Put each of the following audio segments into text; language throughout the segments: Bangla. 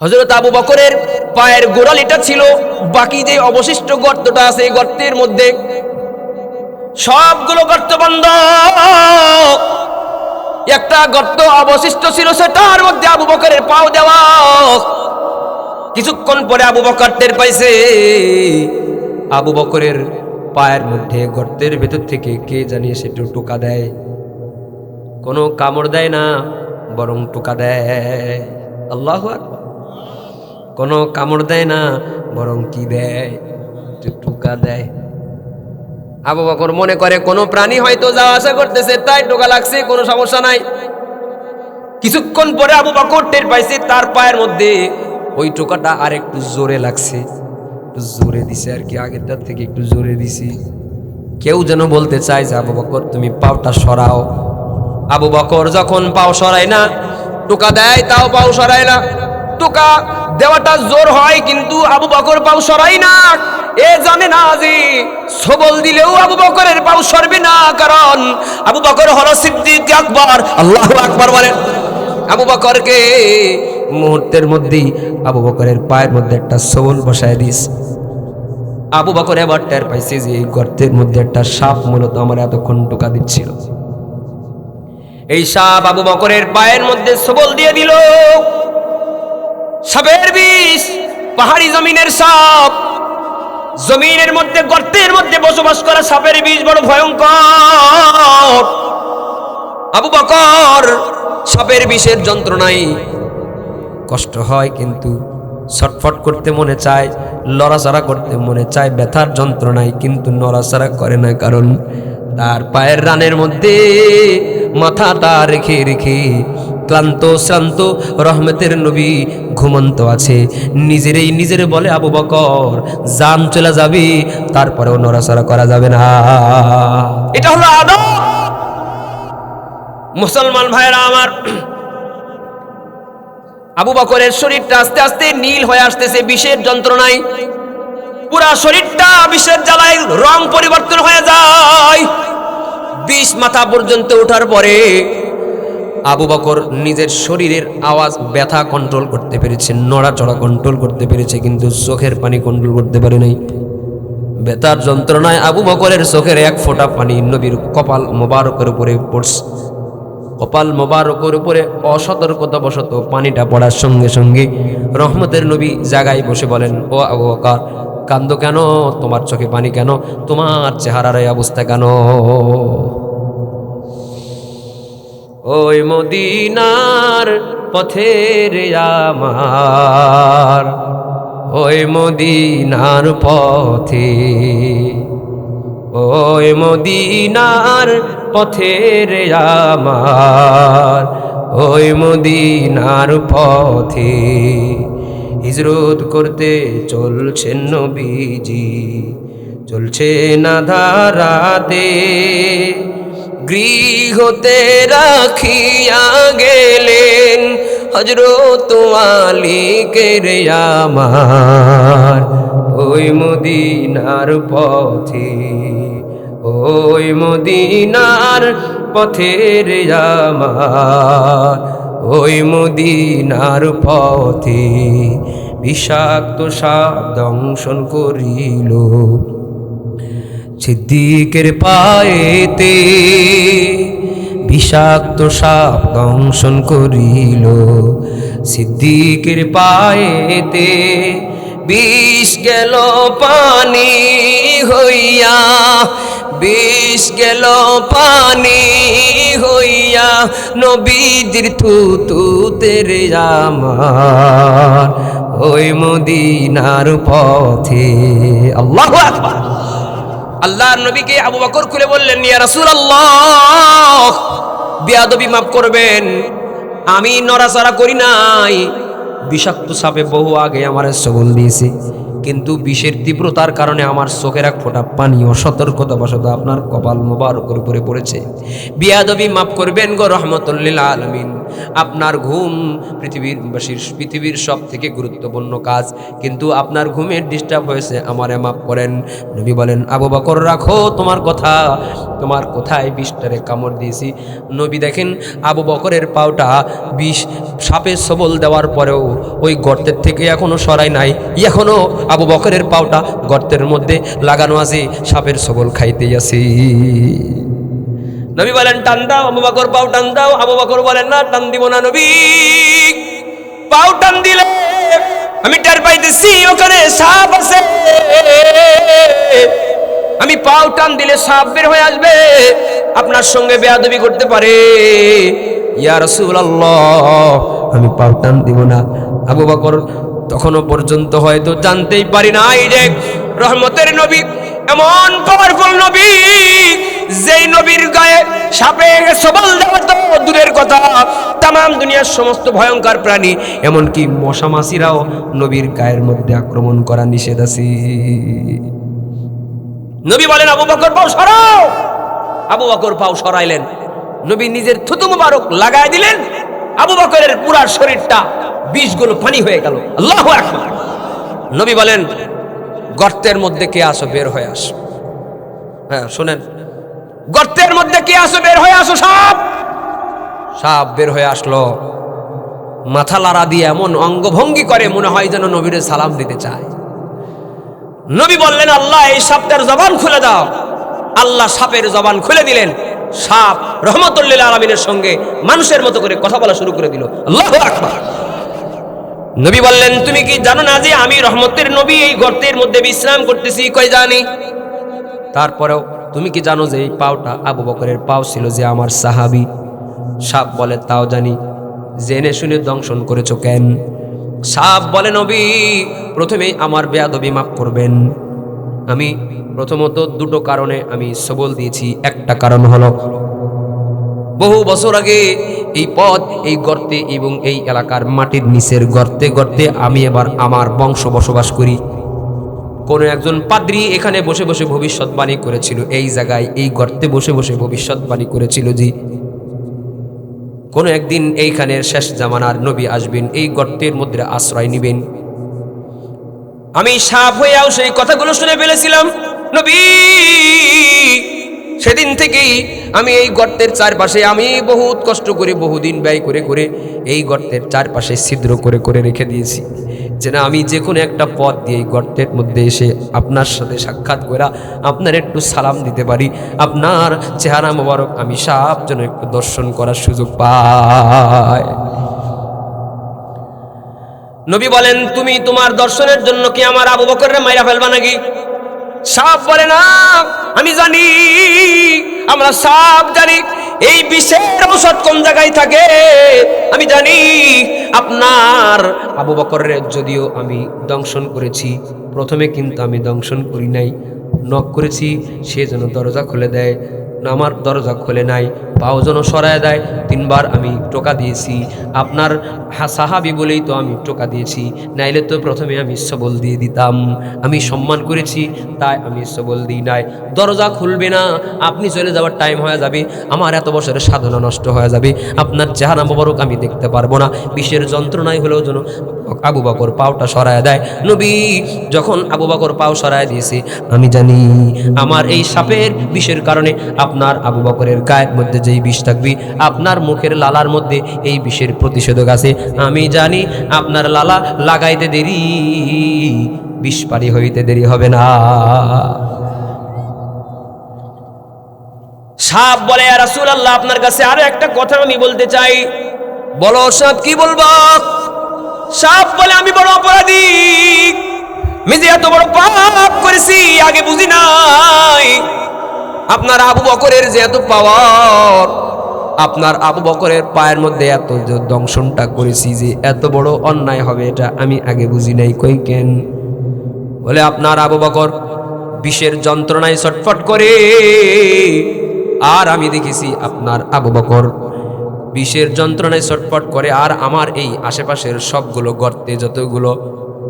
হজরত আবু বকরের পায়ের গোড়ালিটা ছিল, বাকি যে অবশিষ্ট গর্তটা আছে এই গর্তের মধ্যে। সবগুলো গর্ত বন্ধ। একটা গর্ত অবশিষ্ট ছিল, সেটার মধ্যে আবু বকরের পাও দেওয়া। কিছুক্ষণ পরে আবু বকর টের পাইছে, আবু বকরের পায়ের মধ্যে গর্তের ভেতর থেকে কে জানিয়ে সে টোকা দেয়। কোনো কামড় দেয় না, বরং টোকা দেয়। আল্লাহ আকবার। কোনো কামড় দেয় না, বরং কি দেয়? টোকা দেয়। আবু বকর মনে করে, কোনো প্রাণী হয়তো যাওয়া আসা করতেছে তাই টোকা লাগছে, কোনো সমস্যা নাই। কিছুক্ষণ পরে আবু বকর টের পাইছে, তার পায়ের মধ্যে ওই টোকাটা আর একটু জোরে লাগছে। একটু জোরে দিছে আর কি, আগেরটার থেকে একটু জোরে দিছি। কেউ যেন বলতে চায় যে, আবু বকর, তুমি পাওটা সরাও। আবু বকর যখন পাও সরায় না, টোকা দেয়, তাও পাও সরায় না। টোকা দেওয়াটা জোর হয়, কিন্তু আবু বকর পাও সরাই না। এ জানে না যে সবল দিলেও আবু বকরের পাও সরবে না, কারণ আবু বকর হলো সিদ্দিক আকবর। আল্লাহ আকবর বলেন। আবু বকরকে মুহূর্তের মধ্যেই আবু বকরের পায়ের মধ্যে একটা সবল বসায় দিস। আবু বকর এবার টের পাইছে যে এই গর্তের মধ্যে একটা সাপ মূলত আমার এতক্ষণ টোকা দিচ্ছিল। এই সাপ আবু বকরের পায়ের মধ্যে সবল দিয়ে দিল। সাপের বিষ, পাহাড়ি জমিনের সাপ। জমিনের মধ্যে, গর্তের মধ্যে বসবাস করা সাপের বিষ বড় ভয়ঙ্কর। আবু বকর, সাপের বিষের যন্ত্রণায় কষ্ট হয় কিন্তু ছটফট করতে মনে চায়, লড়াচড়া করতে মনে চায়, ব্যথার যন্ত্রণায় কিন্তু নড়াচড়া করে না কারণ তার পায়ের রানের মধ্যে মাথাটা রেখে রেখে ক্লান্ত, শ্রান্ত, রহমতের নবী ঘুমন্ত আছে। নিজেরই নিজের বলে আবু বকর, জান চলে যাবে, তারপরেও নড়াচড়া করা যাবে না। এটা হলো আদব। মুসলমান ভাইরা আমার, আবু বকরের শরীরটা আস্তে আস্তে নীল হয়ে আসতেছে, বিষের যন্ত্রণায়। পুরা শরীরটা বিষের জ্বালায় রং পরিবর্তন হয়ে যায়। বিষ মাথা পর্যন্ত ওঠার পরে আবু বকর নিজের শরীরের আওয়াজ ব্যথা কন্ট্রোল করতে পেরেছে, নড়াচড়া কন্ট্রোল করতে পেরেছে, কিন্তু চোখের পানি কন্ট্রোল করতে পারে নাই। বেতার যন্ত্রণায় আবু বকরের চোখের এক ফোঁটা পানি নবীর কপাল মোবারকের উপরে পড়ছে। কপাল মোবারকের উপরে অসতর্কতা বশত পানিটা পড়ার সঙ্গে সঙ্গে রহমতের নবী জায়গায় বসে বলেন, ও আবু বকর, কান্দ কেন? তোমার চোখে পানি কেন? তোমার চেহারার এই অবস্থা কেন? ওই মদিনার পথের আমার, ওই মদিনার পথে, ওই মদিনার পথের আমার, ওই মদিনার পথে। হিজরত করতে চলছেন নবীজি, চলছে না ধারাতে। গৃহতে রাখিয়া গেলেন হজরত মালিকের আমার। ওই মদিনার পথে, ওই মদিনার পথের আমার। ওই মদিনার পথে বিষাক্ত সাপ দংশন করিল। সিদ্দিকের পায়েতে বিষাক্ত সাপ দংশন করিল। সিদ্দিকের পায়েতে বিষ গেল পানি হইয়া, বিষ গেল পানি হইয়া নবীজির থুতু তেরে আমার। ওই মদিনার পথে, আল্লাহু আকবার। আল্লাহর নবীকে আবু বকর খুলে বললেন, ইয়া রাসূলুল্লাহ, বিয়াদবি মাফ করবেন। আমি নড়াচড়া করি নাই। বিষাক্ত সাপে বহু আগে আমার সবল দিয়েছে, কিন্তু বিষের তীব্রতার কারণে আমার চোখের এক ফোঁটা পানি অসতর্কতা বশত আপনার কপাল মোবারকের উপরে পড়েছে। বিয়াদবি মাফ করবেন গো রহমতুল্লিল আলমিন। আপনার ঘুম পৃথিবীর পৃথিবীর সব থেকে গুরুত্বপূর্ণ কাজ। কিন্তু আপনার ঘুমের ডিস্টার্ব হয়েছে, আমারে মাফ করেন। নবী বলেন, আবু বকর, রাখো তোমার কথা, তোমার কোথায় বিষটারে কামড় দিয়েছি? নবী দেখেন, আবু বকরের পাওটা বিষ, সাপে সবল দেওয়ার পরেও ওই গর্তের থেকে এখনও সরাই নাই। এখনও আবু বকরের পাওটা গর্তের মধ্যে লাগানো আছে, সাপের সবল খাইতেই আছে। নবী বলেন, টান দাও, আবু বকর পাও টান দাও, আবু বকর বলেন না, টান দিব না নবী। পাও টান দিলে, আমি টের পাইতেছি, ওখানে সাপ আছে। আমি পাও টান দিলে সাপ বের হয়ে আসবে, আপনার সঙ্গে বেয়াদবি করতে পারে। ইয়া রাসূলুল্লাহ, আমি পাও টান দিব না। আবু বকর তখনও পর্যন্ত হয়তো জানতেই পারি নাই যে, রহমতের নবী, এমন পাওয়ারফুল নবী। যেই নবীর গায়ে সাপে সবল দেওয়া তো দূরের কথা। তাম দুনিয়ার সমস্ত ভয়ঙ্কর প্রাণী, এমনকি মশা মাছিরাও নবীর গায়ের মধ্যে আক্রমণ করা নিষেধ আছে। নবী বলেন, আবু বকর, পাও সরাও! আবু বকর পাও সরাইলেন। নবী নিজের থুতু মুবারক লাগায় দিলেন। আবু বকরের পুরা শরীরটা বিষগুলো পানি হয়ে গেল। আল্লাহ আকবার। নবী বলেন, গর্তের মধ্যে কে আসো, বের হয়ে আসো। হ্যাঁ শোনেন গর্তের মধ্যে কে আসো, বের হয়ে আসো, সাপ! সাপ বের হয়ে আসলো। মাথা লাড়া দিয়ে এমন অঙ্গভঙ্গি করে, মনে হয় যেন নবীরে সালাম দিতে চায়। নবী বললেন, আল্লাহ, এই সাপটার জবান খুলে দাও। আল্লাহ সাপের জবান খুলে দিলেন। সাপ রহমতুল্লিল আলমিনের সঙ্গে মানুষের মতো করে কথা বলা শুরু করে দিল। আল্লাহ আকবার। নবী বললেন, তুমি কি জানো না যে আমি রহমতের নবী? এই গর্তের মধ্যে বিশ্রাম করতেছি, কই জানি? তারপরেও তুমি কি জানো যে এই পাওটা আবু বকরের পাও ছিল যে আমার সাহাবি? সাপ বলে, তাও জানি। জেনে শুনে দংশন করেছ কেন? সাপ বলে, নবী, প্রথমেই আমার বেয়াদবি মাফ করবেন। আমি প্রথমত দুটো কারণে আমি সবল দিয়েছি। একটা কারণ হলো, বহু বছর আগে এই পথ, এই গর্তে এবং এই এলাকার মাটির নিচের গর্তে গর্তে আমি এবার আমার বংশ বসবাস করি। কোনো একজন পাদ্রী এখানে বসে বসে ভবিষ্যৎবাণী করেছিল। এই জায়গায়, এই গর্তে বসে বসে ভবিষ্যৎবাণী করেছিল যে, কোনো একদিন এইখানের শেষ জামানার নবী আসবেন, এই গর্তের মধ্যে আশ্রয় নেবেন। আমি সাপ হয়েও সেই কথাগুলো শুনে ফেলেছিলাম, নবী! সেদিন থেকেই আমি এই গর্তের চারপাশে, আমি বহুত কষ্ট করে, বহুদিন ব্যয় করে করে এই গর্তের চারপাশে ছিদ্র করে করে রেখে দিয়েছি। যে না, আমি যে কোনো একটা পথ দিয়ে এই গর্তের মধ্যে এসে আপনার সাথে সাক্ষাৎ করা আপনার একটু সালাম দিতে পারি। আপনার চেহারা মোবারক আমি সাপ যেন একটু দর্শন করার সুযোগ পাই। নবী বলেন, তুমি তোমার দর্শনের জন্য কি আমার আবু বকরের মাইরা ফেলবা নাকি? সাপ বলে না, আমি জানি, আমরা সাপ জানি। এই বিশ্বের ঔষধ কোন জায়গায় থাকে? আমি জানি আপনার আবু বকরের, যদিও আমি দংশন করেছি। প্রথমে কিন্তু আমি দংশন করি নাই নক করেছি, সে যেন দরজা খুলে দেয়। আমার দরজা খুলে নাই পাও যেন সরায় দেয়। তিনবার আমি টোকা দিয়েছি। আপনার সাহাবি বলেই তো আমি টোকা দিয়েছি। নাইলে তো প্রথমে আমি সবল দিয়ে দিতাম। আমি সম্মান করেছি, তাই আমি সবল দিই নাই। দরজা খুলবে না। আপনি চলে যাওয়ার টাইম হয়ে যাবে। আমার এত বছরের সাধনা নষ্ট হয়ে যাবে। আপনার চেহারা মোবারক আমি দেখতে পারব না। বিষের যন্ত্রণায় হলেও যেন আবু বকর পাওটা সরায় দেয়। নবী যখন আবু বকর পাও সরায় দিয়েছে, আমি জানি আমার এই সাপের বিষের কারণে আপনার আবু বকরের গায়ের মধ্যে যেই বিষ থাকবে, আপনার মুখের লালার মধ্যে এই বিষের প্রতিষেধক আছে। আমি জানি আপনার লালা লাগাইতে দেরি, বিষ পারি হইতে দেরি হবে না। সাপ বলে রাসুল আল্লাহ আপনার কাছে আরও একটা কথা আমি বলতে চাই। বলো সাপ কি বলব? সাপ বলে, আমি বড় অপরাধী। যে এত বড় পাপ করেছি, আগে বুঝি নাই। আপনার আবু বকরের যে এত পাওয়ার, আপনার আবু বকরের পায়ের মধ্যে এত দংশনটা করেছি যে এত বড় অন্যায় হবে, এটা আমি আগে বুঝি নাই, কই কেন? বলে, আপনার আবু বকর বিষের যন্ত্রণায় ছটফট করে, আর আমি দেখেছি আপনার আবু বকর বিষের যন্ত্রণায় ছটফট করে, আর আমার এই আশেপাশের সবগুলো গর্তে যতগুলো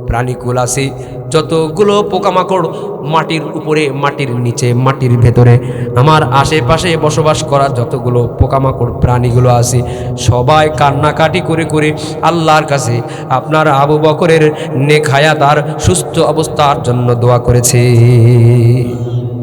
প্রাণীকুল আছে যতগুলো পোকামাকড় মাটির উপরে, মাটির নিচে, মাটির ভেতরে, আমার আশেপাশে বসবাস করা যতগুলো পোকামাকড় প্রাণীগুলো আছে, সবাই কান্নাকাটি করে করে আল্লাহর কাছে আপনার আবু বকরের নেখায়া তার সুস্থ অবস্থার জন্য দোয়া করেছে।